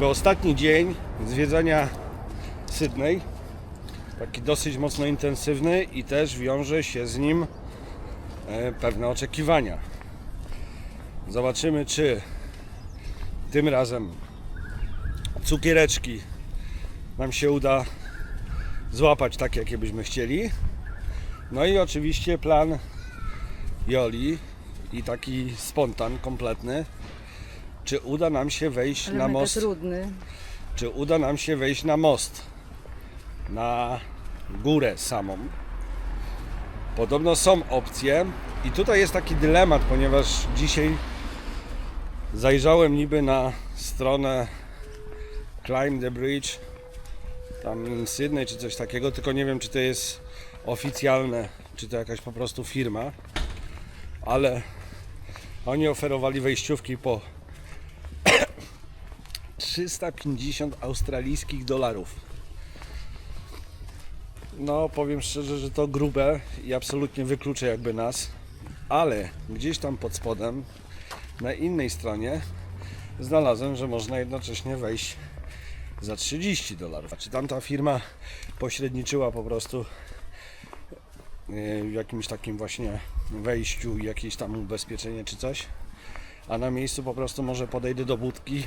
jakby ostatni dzień zwiedzania Sydney. Taki dosyć mocno intensywny i też wiąże się z nim e, pewne oczekiwania. Zobaczymy, czy tym razem cukiereczki nam się uda złapać tak, jakie byśmy chcieli. No i oczywiście plan Joli i taki spontan kompletny. Czy uda nam się wejść Ale na mega most? trudny. Czy uda nam się wejść na most? Na górę samą. Podobno są opcje i tutaj jest taki dylemat, ponieważ dzisiaj zajrzałem niby na stronę Climb the Bridge tam Sydney czy coś takiego, tylko nie wiem czy to jest oficjalne, czy to jakaś po prostu firma, ale oni oferowali wejściówki po 350 australijskich dolarów. No, powiem szczerze, że to grube i absolutnie wyklucza jakby nas, ale gdzieś tam pod spodem, na innej stronie, znalazłem, że można jednocześnie wejść za 30 dolarów. Czy tamta firma pośredniczyła po prostu e, w jakimś takim właśnie wejściu, jakieś tam ubezpieczenie czy coś, a na miejscu po prostu może podejdę do budki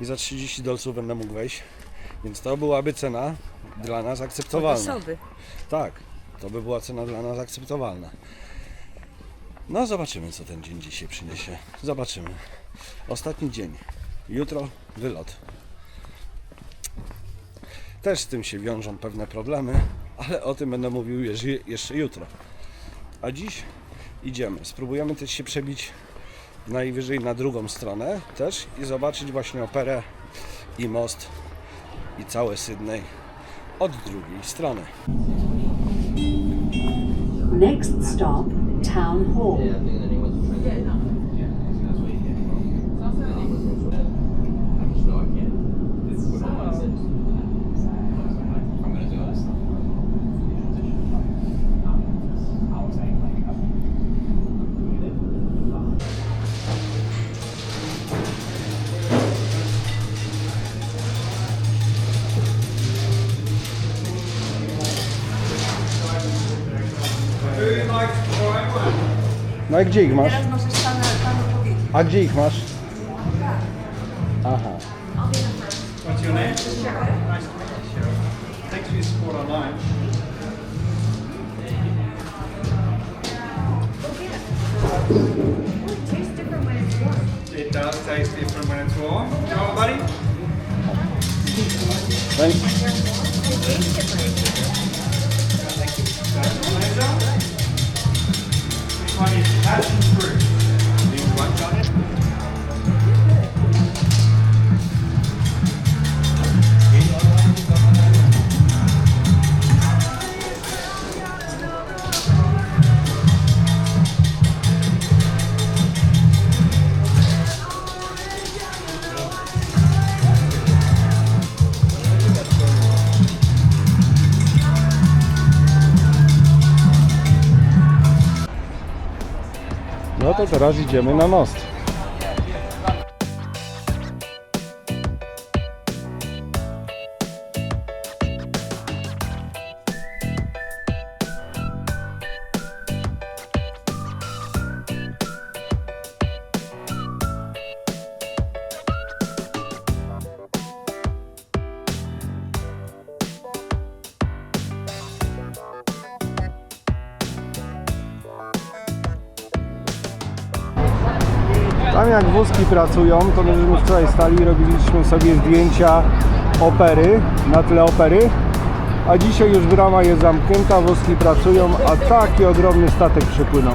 i za 30 dolców będę mógł wejść. Więc to byłaby cena dla nas Od akceptowalna. osoby. Tak, to by była cena dla nas akceptowalna. No zobaczymy co ten dzień dzisiaj przyniesie. Zobaczymy. Ostatni dzień. Jutro wylot. Też z tym się wiążą pewne problemy, ale o tym będę mówił jeszcze jutro. A dziś idziemy. Spróbujemy też się przebić najwyżej na drugą stronę też i zobaczyć właśnie operę i most i całe Sydney od drugiej strony. Next stop, Town Hall. No i gdzie ich masz? Teraz możesz panu, panu powiedzieć. A gdzie ich masz? Aha. What's your name? Nice to meet you. Thanks for your support online. It does taste different when it's warm. Do you want, buddy? Thanks. This one is passion fruit. To teraz idziemy na most. Wózki pracują, to my żeśmy wczoraj stali i robiliśmy sobie zdjęcia opery, na tle opery. A dzisiaj już brama jest zamknięta, wózki pracują, a taki ogromny statek przypłynął.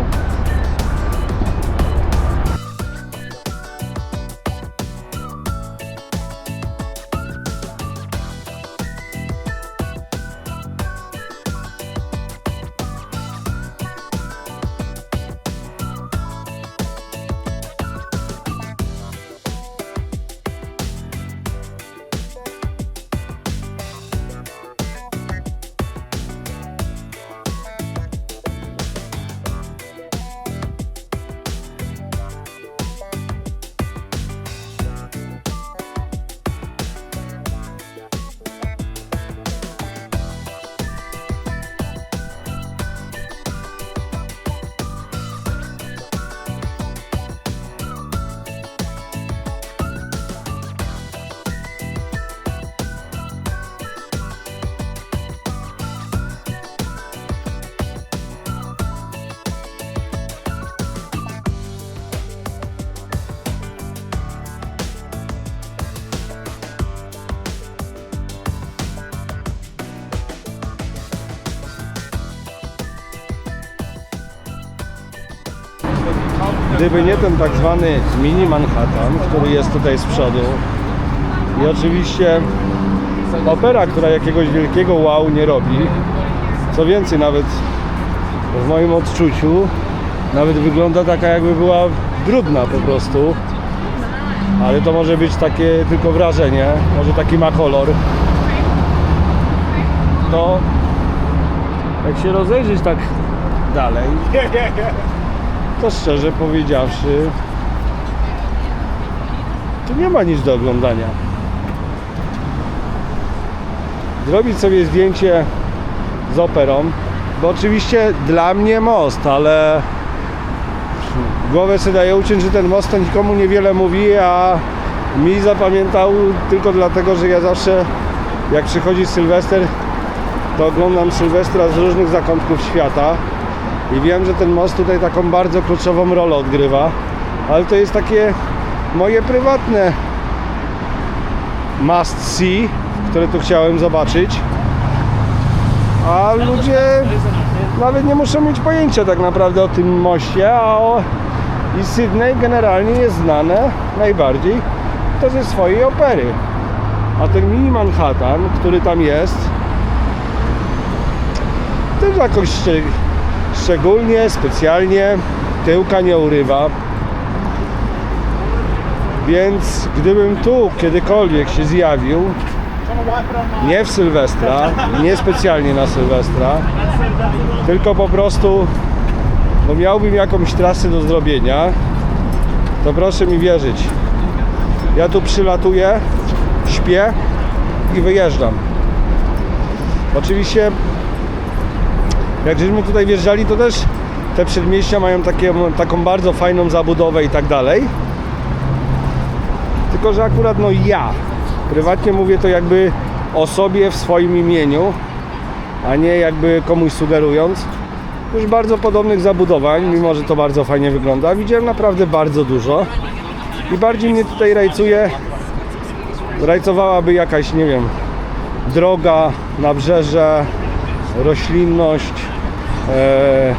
Gdyby nie ten tak zwany mini Manhattan, który jest tutaj z przodu i oczywiście opera, która jakiegoś wielkiego wow nie robi, co więcej nawet w moim odczuciu nawet wygląda taka jakby była brudna po prostu. Ale to może być takie tylko wrażenie może taki ma kolor. To jak się rozejrzeć tak dalej to szczerze powiedziawszy tu nie ma nic do oglądania. Zrobić sobie zdjęcie z operą bo oczywiście dla mnie most, ale głowę sobie daję uciąć, że ten most to nikomu niewiele mówi, a mi zapamiętał tylko dlatego, że ja zawsze jak przychodzi Sylwester, to oglądam Sylwestra z różnych zakątków świata i wiem, że ten most tutaj taką bardzo kluczową rolę odgrywa, ale to jest takie moje prywatne must see, które tu chciałem zobaczyć. A ludzie nawet nie muszą mieć pojęcia tak naprawdę o tym moście, a o... i Sydney generalnie jest znane najbardziej to ze swojej opery. A ten mini Manhattan, który tam jest, też jakoś. Szczególnie, specjalnie tyłka nie urywa. Więc gdybym tu kiedykolwiek się zjawił, nie w Sylwestra, nie specjalnie na Sylwestra, tylko po prostu, bo miałbym jakąś trasę do zrobienia, to proszę mi wierzyć. Ja tu przylatuję, śpię i wyjeżdżam. Oczywiście, jak żeśmy tutaj wjeżdżali, to też te przedmieścia mają takie, taką bardzo fajną zabudowę i tak dalej. Tylko, że akurat no ja prywatnie mówię to jakby o sobie w swoim imieniu, a nie jakby komuś sugerując. Już bardzo podobnych zabudowań, mimo że to bardzo fajnie wygląda. Widziałem naprawdę bardzo dużo i bardziej mnie tutaj rajcuje, rajcowałaby jakaś, nie wiem, droga, nabrzeże, roślinność, e,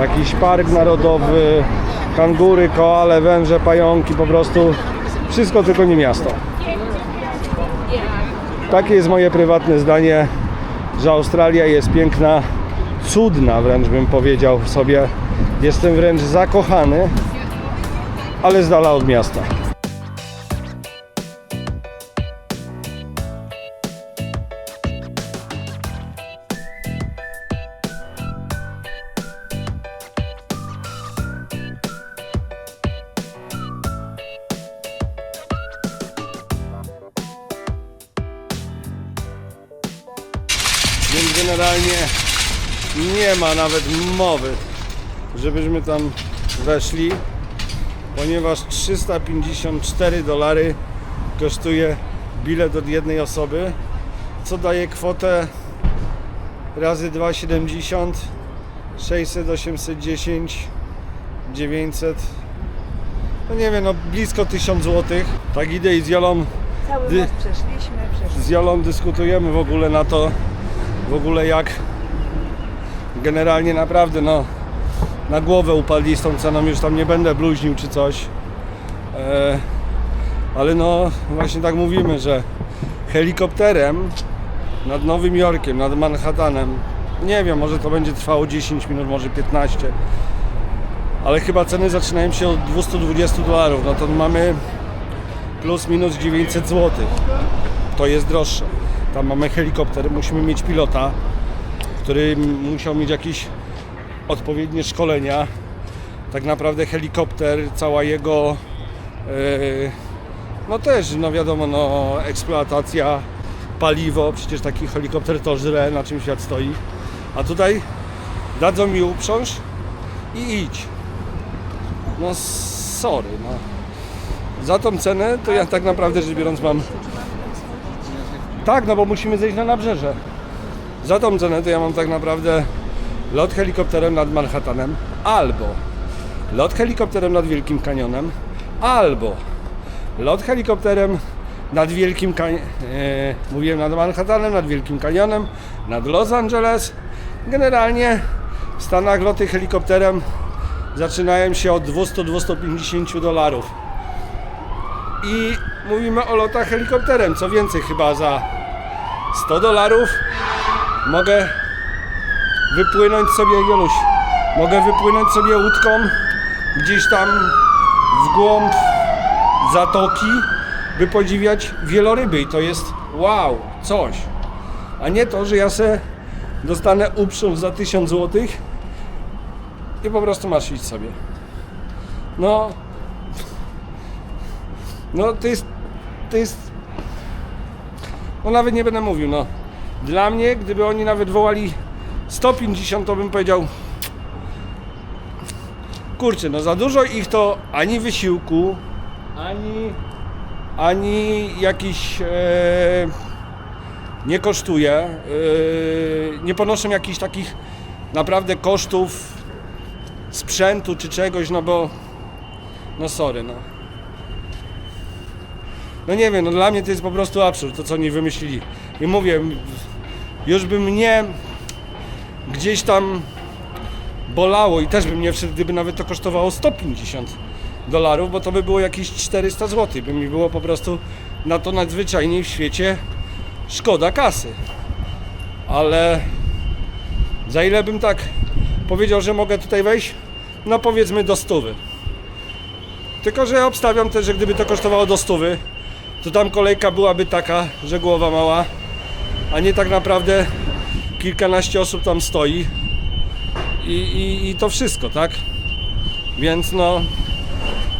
jakiś park narodowy, kangury, koale, węże, pająki, po prostu wszystko tylko nie miasto. Takie jest moje prywatne zdanie, że Australia jest piękna, cudna wręcz bym powiedział sobie. Jestem wręcz zakochany, ale z dala od miasta. Więc generalnie nie ma nawet mowy, żebyśmy tam weszli, ponieważ 354 dolary kosztuje bilet od jednej osoby, co daje kwotę razy 2,70 600, 810 900 no nie wiem, no blisko 1000 zł. Tak idę i z Jolą Cały Dy- przeszliśmy, przeszliśmy. z Jolą dyskutujemy w ogóle na to, w ogóle jak generalnie naprawdę no na głowę upadli z tą ceną, już tam nie będę bluźnił czy coś. E, ale no właśnie tak mówimy, że helikopterem nad Nowym Jorkiem, nad Manhattanem, nie wiem, może to będzie trwało 10 minut, może 15. Ale chyba ceny zaczynają się od 220 dolarów, no to mamy plus minus 900 zł. To jest droższe. Tam mamy helikopter, musimy mieć pilota, który musiał mieć jakieś odpowiednie szkolenia. Tak naprawdę helikopter, cała jego e, no też, no wiadomo, no eksploatacja, paliwo, przecież taki helikopter to żre, na czym świat stoi. A tutaj dadzą mi uprząż i idź. No sorry, no. Za tą cenę to ja tak naprawdę rzecz biorąc mam tak, no bo musimy zejść na nabrzeże. Za tą cenę to ja mam tak naprawdę lot helikopterem nad Manhattanem, albo lot helikopterem nad Wielkim Kanionem, albo lot helikopterem nad Wielkim Kanionem, e, mówiłem nad Manhattanem, nad Wielkim Kanionem, nad Los Angeles. Generalnie w Stanach loty helikopterem zaczynają się od 200-250 dolarów. I mówimy o lotach helikopterem. Co więcej, chyba za 100 dolarów mogę wypłynąć sobie, Joluś, mogę wypłynąć sobie łódką gdzieś tam w głąb zatoki, by podziwiać wieloryby i to jest wow, coś. A nie to, że ja se dostanę uprząż za 1000 zł i po prostu masz iść sobie. No, no to jest, to jest, no nawet nie będę mówił, no. Dla mnie, gdyby oni nawet wołali 150, to bym powiedział, kurczę, no za dużo ich to ani wysiłku, ani, ani jakiś e, nie kosztuje, e, nie ponoszą jakichś takich naprawdę kosztów sprzętu czy czegoś, no bo, no sorry, no. No nie wiem, no dla mnie to jest po prostu absurd, to co oni wymyślili. I mówię, już by mnie gdzieś tam bolało i też by mnie wszedł, gdyby nawet to kosztowało 150 dolarów, bo to by było jakieś 400 zł. By mi było po prostu na to nadzwyczajniej w świecie szkoda kasy. Ale za ile bym tak powiedział, że mogę tutaj wejść? No powiedzmy do stówy. Tylko, że obstawiam też, że gdyby to kosztowało do stówy, to tam kolejka byłaby taka, że głowa mała, a nie tak naprawdę kilkanaście osób tam stoi i, i, i to wszystko, tak? Więc no,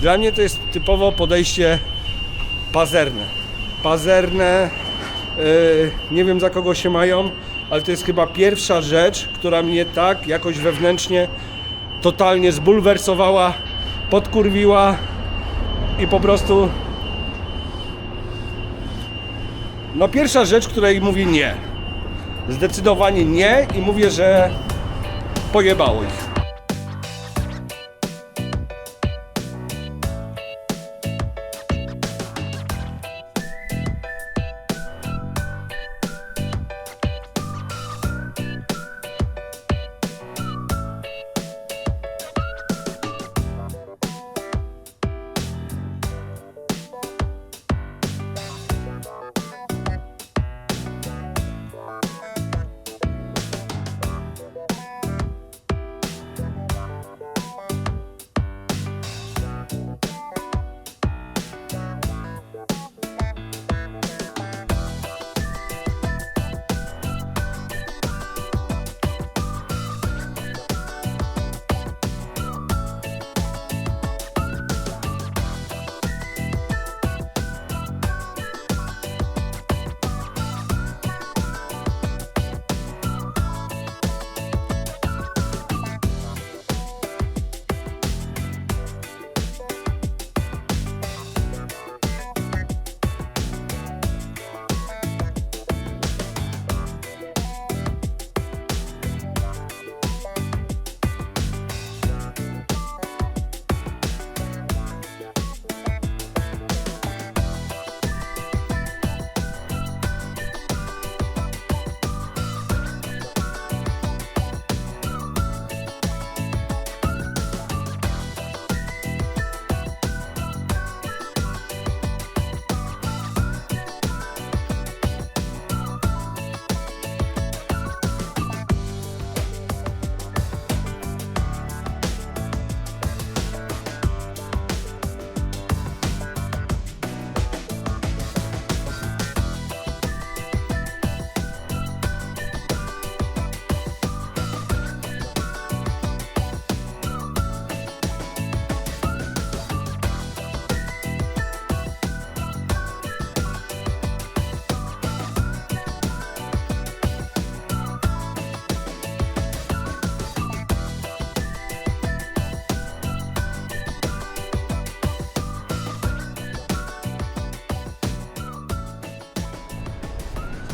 dla mnie to jest typowo podejście pazerne. Pazerne, yy, nie wiem za kogo się mają, ale to jest chyba pierwsza rzecz, która mnie tak jakoś wewnętrznie totalnie zbulwersowała, podkurwiła i po prostu no pierwsza rzecz, której mówię nie. Zdecydowanie nie i mówię, że pojebało ich.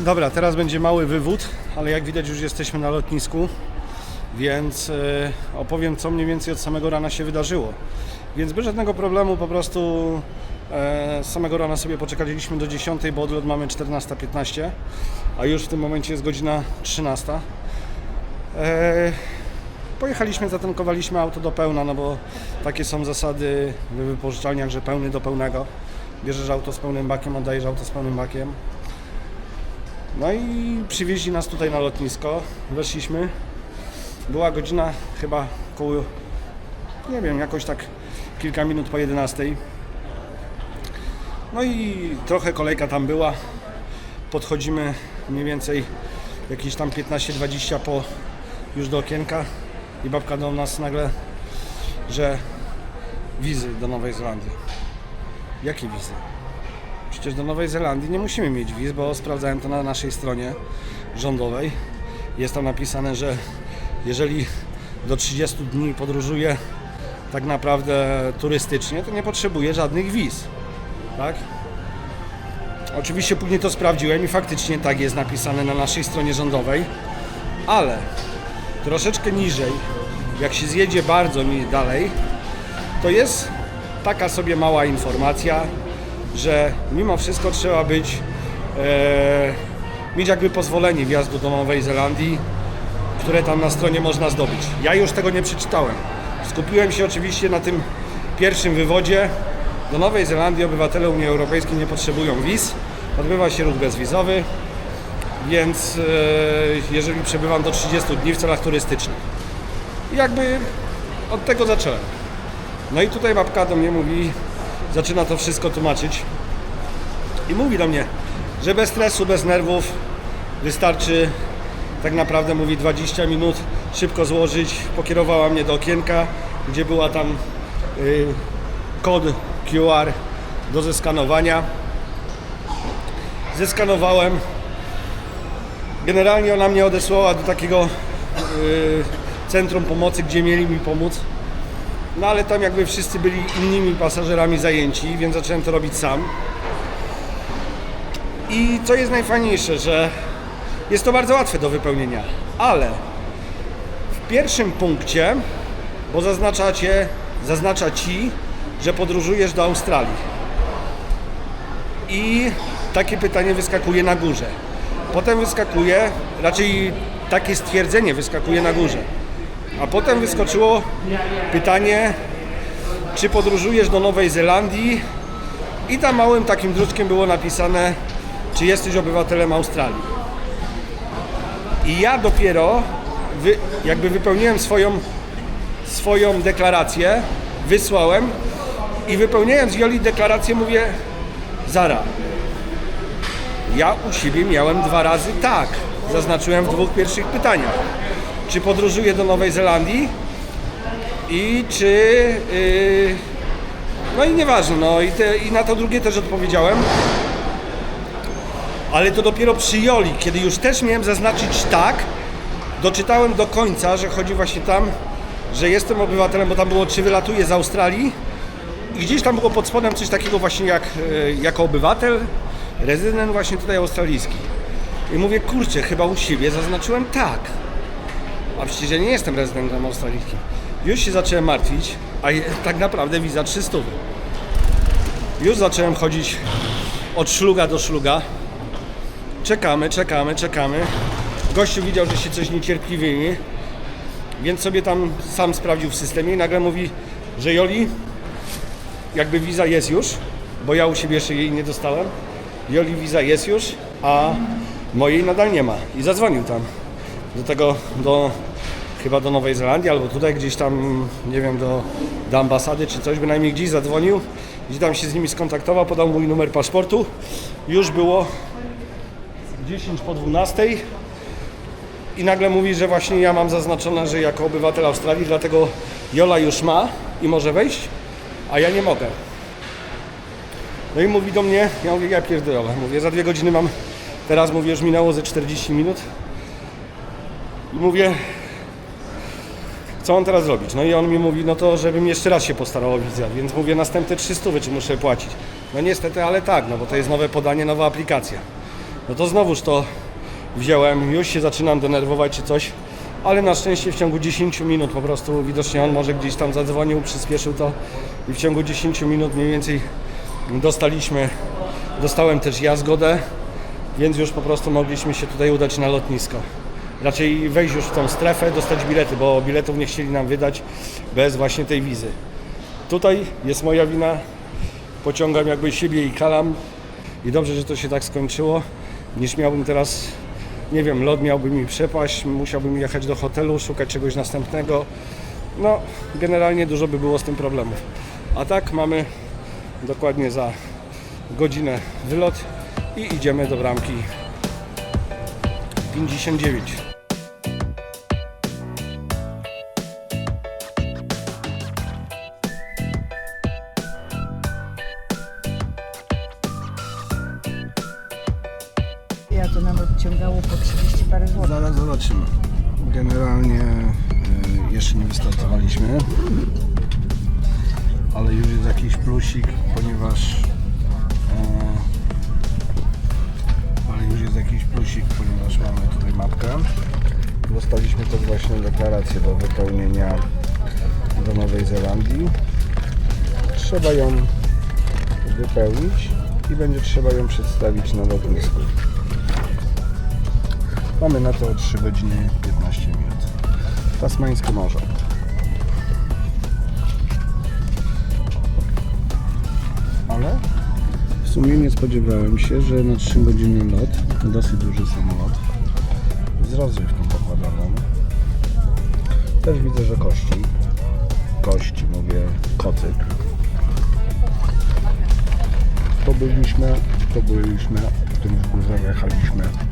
Dobra, teraz będzie mały wywód, ale jak widać już jesteśmy na lotnisku, więc e, opowiem co mniej więcej od samego rana się wydarzyło. Więc bez żadnego problemu po prostu e, z samego rana sobie poczekaliśmy do 10, bo odlot mamy 14.15, a już w tym momencie jest godzina 13. E, pojechaliśmy, zatankowaliśmy auto do pełna, no bo takie są zasady w wypożyczalniach, że pełny do pełnego. Bierzesz auto z pełnym bakiem, oddajesz auto z pełnym bakiem. No i przywieźli nas tutaj na lotnisko, weszliśmy. Była godzina chyba koło, nie wiem, jakoś tak kilka minut po 11. No i trochę kolejka tam była. Podchodzimy mniej więcej jakieś tam 15-20 po już do okienka i babka do nas nagle, że wizy do Nowej Zelandii. Jakie wizy? Przecież do Nowej Zelandii nie musimy mieć wiz, bo sprawdzałem to na naszej stronie rządowej. Jest tam napisane, że jeżeli do 30 dni podróżuje tak naprawdę turystycznie, to nie potrzebuje żadnych wiz. Tak? Oczywiście później to sprawdziłem i faktycznie tak jest napisane na naszej stronie rządowej, ale troszeczkę niżej, jak się zjedzie bardzo dalej, to jest taka sobie mała informacja, że mimo wszystko trzeba być, e, mieć jakby pozwolenie wjazdu do Nowej Zelandii, które tam na stronie można zdobyć. Ja już tego nie przeczytałem. Skupiłem się oczywiście na tym pierwszym wywodzie. Do Nowej Zelandii obywatele Unii Europejskiej nie potrzebują wiz. Odbywa się ruch bezwizowy, więc e, jeżeli przebywam do 30 dni w celach turystycznych. Jakby od tego zacząłem. No i tutaj babka do mnie mówi, zaczyna to wszystko tłumaczyć i mówi do mnie, że bez stresu, bez nerwów wystarczy tak naprawdę mówi 20 minut szybko złożyć. Pokierowała mnie do okienka, gdzie była tam y, kod QR do zeskanowania. Zeskanowałem. Generalnie ona mnie odesłała do takiego y, centrum pomocy, gdzie mieli mi pomóc. No ale tam jakby wszyscy byli innymi pasażerami zajęci, więc zacząłem to robić sam. I co jest najfajniejsze, że jest to bardzo łatwe do wypełnienia, ale w pierwszym punkcie, bo zaznaczacie, zaznacza Ci, że podróżujesz do Australii. I takie pytanie wyskakuje na górze. Potem wyskakuje, raczej takie stwierdzenie wyskakuje na górze. A potem wyskoczyło pytanie, czy podróżujesz do Nowej Zelandii? I tam małym takim druczkiem było napisane, czy jesteś obywatelem Australii. I ja dopiero wy, jakby wypełniłem swoją, swoją deklarację, wysłałem i wypełniając Joli deklarację mówię, Zara, ja u siebie miałem dwa razy tak, zaznaczyłem w dwóch pierwszych pytaniach. Czy podróżuję do Nowej Zelandii i czy... Yy, no i nieważne, no i, te, i na to drugie też odpowiedziałem. Ale to dopiero przy Joli, kiedy już też miałem zaznaczyć tak, doczytałem do końca, że chodzi właśnie tam, że jestem obywatelem, bo tam było, czy wylatuję z Australii i gdzieś tam było pod spodem coś takiego właśnie jak e, jako obywatel, rezydent właśnie tutaj australijski. I mówię, kurczę, chyba u siebie zaznaczyłem tak. A przecież ja nie jestem rezydentem australijskim. Już się zacząłem martwić, a tak naprawdę wiza 300. Już zacząłem chodzić od szluga do szluga. Czekamy, czekamy, czekamy. Gościu widział, że się coś niecierpliwieje, więc sobie tam sam sprawdził w systemie i nagle mówi, że Joli, jakby wiza jest już, bo ja u siebie jeszcze jej nie dostałem. Joli wiza jest już, a mojej nadal nie ma. I zadzwonił tam do tego, do chyba do Nowej Zelandii, albo tutaj gdzieś tam, nie wiem, do, do ambasady czy coś, bynajmniej gdzieś zadzwonił, gdzie tam się z nimi skontaktował, podał mój numer paszportu. Już było 10 po 12 i nagle mówi, że właśnie ja mam zaznaczone, że jako obywatel Australii, dlatego Jola już ma i może wejść, a ja nie mogę. No i mówi do mnie, ja mówię, ja pierdolę, mówię, za dwie godziny mam, teraz mówię, już minęło ze 40 minut i mówię, co on teraz zrobić? No i on mi mówi, no to żebym jeszcze raz się postarał o wizję, więc mówię, następne 300 czy muszę płacić? No niestety, ale tak, no bo to jest nowe podanie, nowa aplikacja. No to znowuż to wziąłem, już się zaczynam denerwować czy coś, ale na szczęście w ciągu 10 minut po prostu widocznie on może gdzieś tam zadzwonił, przyspieszył to i w ciągu 10 minut mniej więcej dostaliśmy, dostałem też ja zgodę, więc już po prostu mogliśmy się tutaj udać na lotnisko. Raczej wejść już w tą strefę, dostać bilety, bo biletów nie chcieli nam wydać bez właśnie tej wizy. Tutaj jest moja wina, pociągam jakby siebie i kalam i dobrze, że to się tak skończyło, niż miałbym teraz, nie wiem, lot miałby mi przepaść, musiałbym jechać do hotelu, szukać czegoś następnego. No, generalnie dużo by było z tym problemów. A tak mamy dokładnie za godzinę wylot i idziemy do bramki 59. Ja to nam odciągało po 30 parę złotych. Zaraz zobaczymy. Generalnie y, jeszcze nie wystartowaliśmy, ale już jest jakiś plusik, ponieważ y, ale już jest jakiś plusik, ponieważ mamy tutaj mapkę. Dostaliśmy też właśnie deklarację do wypełnienia do Nowej Zelandii. Trzeba ją wypełnić i będzie trzeba ją przedstawić na lotnisku. Mamy na to 3 godziny 15 minut. Tasmańskie Morze. Ale w sumie nie spodziewałem się, że na 3 godziny lot, dosyć duży samolot, z rozrywką pokładaną. Też widzę, że kości. Kości, mówię, kocyk. To byliśmy, to byliśmy, w tym w górze jechaliśmy.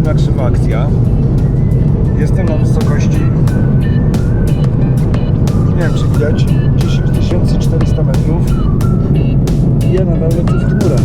Dziwna krzywa akcja. Jestem na wysokości nie wiem czy widać 10 400 metrów i ja nadal lecę w chmurę.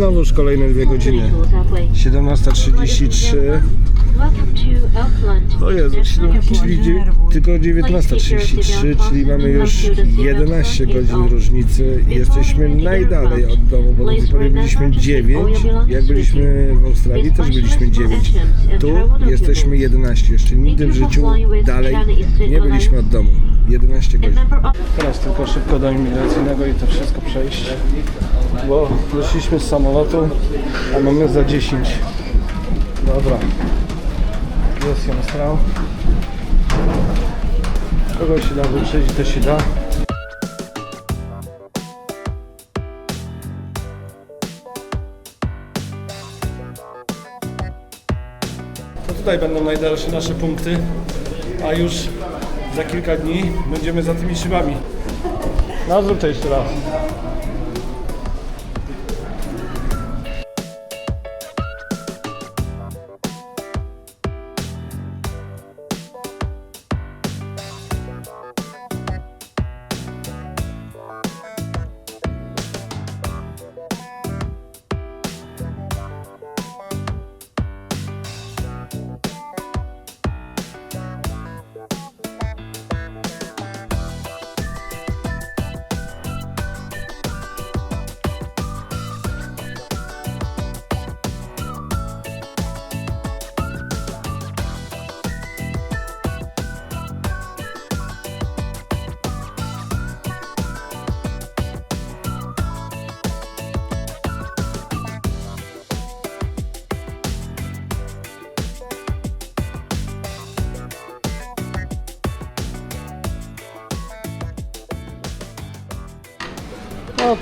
Znowuż kolejne dwie godziny. 17.33. O Jezu, 7, czyli tylko 19.33, czyli mamy już 11 godzin różnicy. Jesteśmy najdalej od domu, bo do tej pory byliśmy 9. Jak byliśmy w Australii, też byliśmy 9. Tu jesteśmy 11. Jeszcze nigdy w życiu dalej nie byliśmy od domu. 11 godzin. Teraz tylko szybko do imigracyjnego i to wszystko przejść, bo wyszliśmy z samolotu, a mamy za 10. Dobra. Jest ją strał. Kogo się da wyprzedzić, to się da. To tutaj będą najdalsze nasze punkty, a już za kilka dni będziemy za tymi szybami. No zrób to jeszcze raz.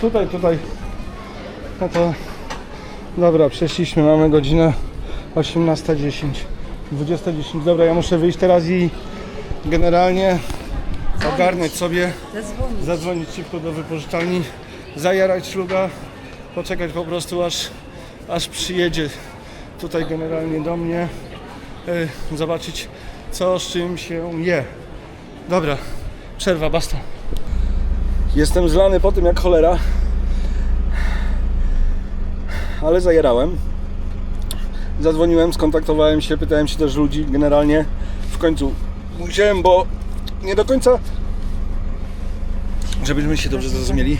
Tutaj, tutaj. No to dobra, przeszliśmy, mamy godzinę 18.10. 20.10. Dobra, ja muszę wyjść teraz i generalnie ogarnąć sobie, Zadzwonić. zadzwonić szybko do wypożyczalni, zajarać szluga, poczekać po prostu aż, aż przyjedzie tutaj generalnie do mnie, y, zobaczyć co z czym się je. Dobra, przerwa, basta. Jestem zlany po tym jak cholera, ale zajerałem. Zadzwoniłem, skontaktowałem się, pytałem się też ludzi. Generalnie w końcu musiałem, bo nie do końca, żebyśmy się dobrze zrozumieli.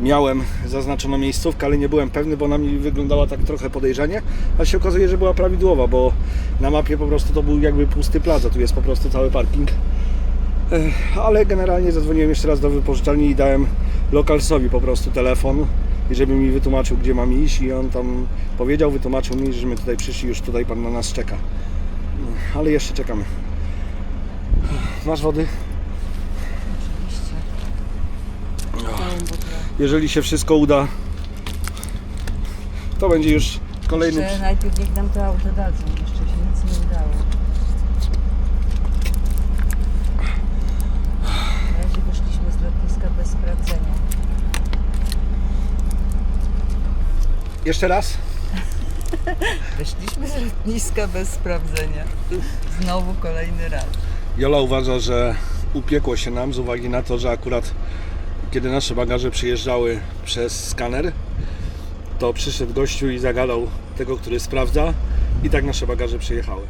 Miałem zaznaczoną miejscówkę, ale nie byłem pewny, bo ona mi wyglądała tak trochę podejrzanie, a się okazuje, że była prawidłowa, bo na mapie po prostu to był jakby pusty plac, a tu jest po prostu cały parking. Ale generalnie zadzwoniłem jeszcze raz do wypożyczalni i dałem lokalsowi po prostu telefon, i żeby mi wytłumaczył, gdzie mam iść i on tam powiedział, wytłumaczył mi, że my tutaj przyszli, już tutaj pan na nas czeka. Ale jeszcze czekamy. Masz wody? Jeżeli się wszystko uda, to będzie już kolejny... Jeszcze najpierw niech nam to auto dadzą. Jeszcze się nic nie udało. Na razie wyszliśmy z lotniska bez sprawdzenia. Jeszcze raz? Wyszliśmy z lotniska bez sprawdzenia. Znowu kolejny raz. Jola uważa, że upiekło się nam z uwagi na to, że akurat kiedy nasze bagaże przyjeżdżały przez skaner, to przyszedł gościu i zagadał tego, który sprawdza i tak nasze bagaże przyjechały.